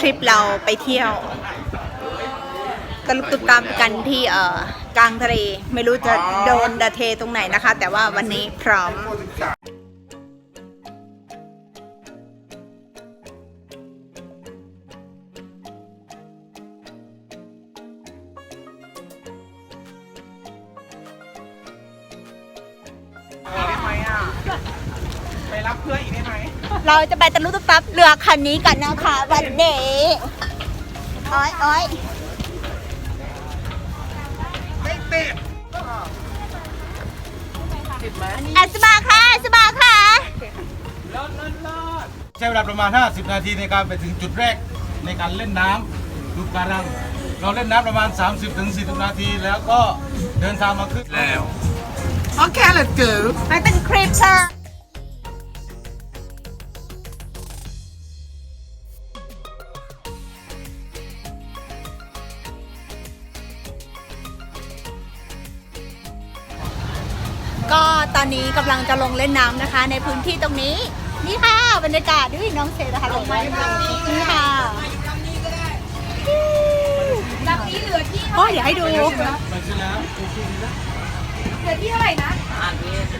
ทริปเราไปเที่ยวตะลุกตุกตามกันที่เอ่อกลางทะเล ไม่รู้จะโดนดะเทตรงไหนนะคะ แต่ว่าวันนี้พร้อมได้ รับเพื่อนอีกได้ไหมเราจะไปตะลุกตุกตับเรือคันนี้กันนะคะวันนี้อ้อยอ้อยไม่ติดอัสบาค่ะอัสบาค่ะเลิศเลิศเลิศใช้เวลาประมาณ 50 นาทีในการไปถึงจุดแรกในการเล่นน้ำดูปะการัง เราเล่นน้ำประมาณ 30ถึง40 นาทีแล้วก็เดินทางมาขึ้นแล้วโอเค let's go ไปเป็ ก็ตอนนี้กำลังจะลงเล่นน้ำนะคะ ในพื้นที่ตรงนี้ นี่ค่ะบรรยากาศด้วยน้องเซนะคะลงมานี่ค่ะลำนี้เหลือที่โอ้ยเดี๋ยวให้ดูไปเสร็จแล้วเหลือที่เท่าไหร่นะ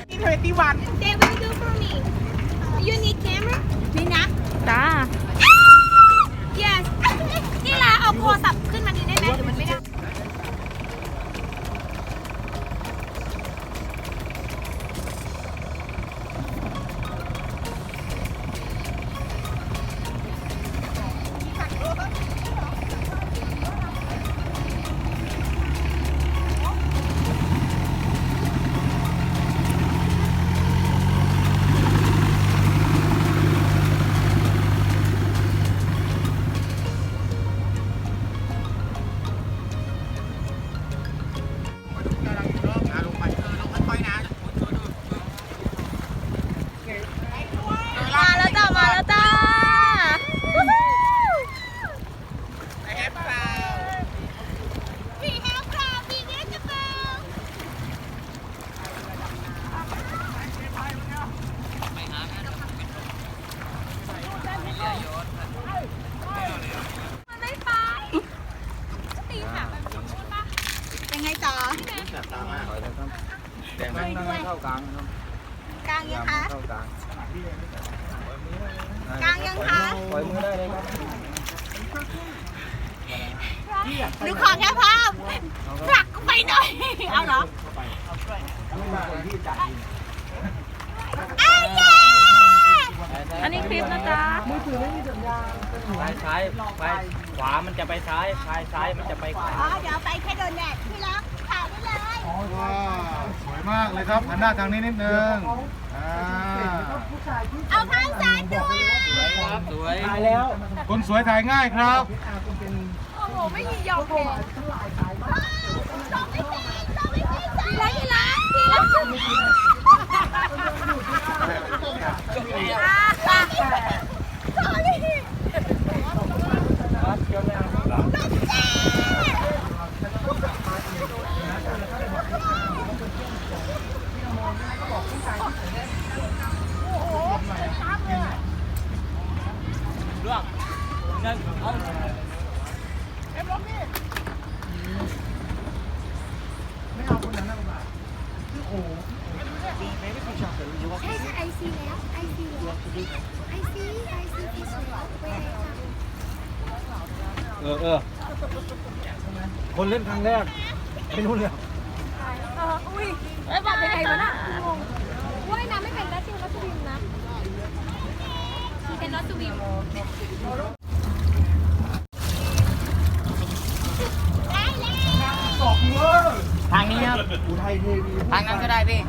ที่ทเวนตี้วัน Say what you do for me You need camera นี่นะจ้า Yes นี่ละเอาโทรศัพท์ กลางยังคะเข้ากลางกลางยังคะปล่อยมือได้เลยครับดูขอแค่ภาพผลักไปหน่อย เอาเหรออ้ายเย้อันนี้คลิปนะจ๊ะพายซ้ายพายขวามันจะไปซ้ายพายซ้ายมันจะไปขวาอ๋อเดี๋ยวไปแค่โดนแดดที่รักถ่ายได้เลย ว้าวสวยมากเลยครับหันหน้าทางนี้นิดนึงอ่าเอาข้างซ้ายด้วยสวยตายแล้วคนสวยถ่ายง่ายครับ โอ้โหไม่มียอมแพ้ต้องไม่เป็นต้องไม่เป็นที่รักที่รักที่รักสอรี่ใช่ใช่ไอซีแล้วไอ ซีแล้วไอซีไอซีที่สวยไปไหนคะเออเออคนเล่นครั้งแรกไม่รู้เลยไอ้บอกเป็นไงวะน่ะว่ายน้ำไม่เป็นนะจริงรัสวิมนะเป็นรัสวิมทางนี้ครับทางนั้นก็ได้พี่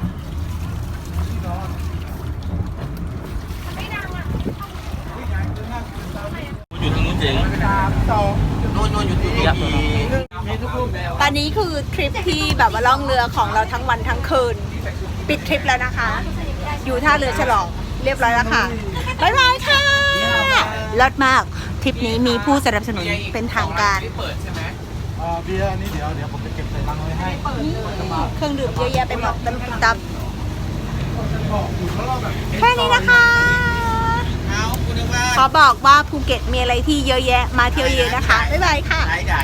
อยู่ตรงนู้นเจ๋ง สามสอง โน่นโน่นอยู่ตรงนู้นอีก มีทุกรูปแล้ว ต อนนี้คือทริปที่แบบว่าล่องเรือของเราทั้งวันทั้งคืน ปิดทริปแล้วนะคะ อยู่ท่าเรือฉลองเรียบร้อยแล้วค่ะบ๊ายบายค่ะเลิศมากทริปนี้มีผู้สนับสนุนเป็นทางการเปิดใช่ไหมอ่าเบียร์อันนี้เดี๋ยวเดี๋ยวผมจะเก็บใส่ลังไว้ให้เครื่องดื่มเยอะแยะไปหมดตับตับแค่นี้นะคะ ขอบอกว่าภูเก็ตมีอะไรที่เยอะแยะมาเที่ยวเยอะนะคะ บ๊ายบายค่ะได้ได้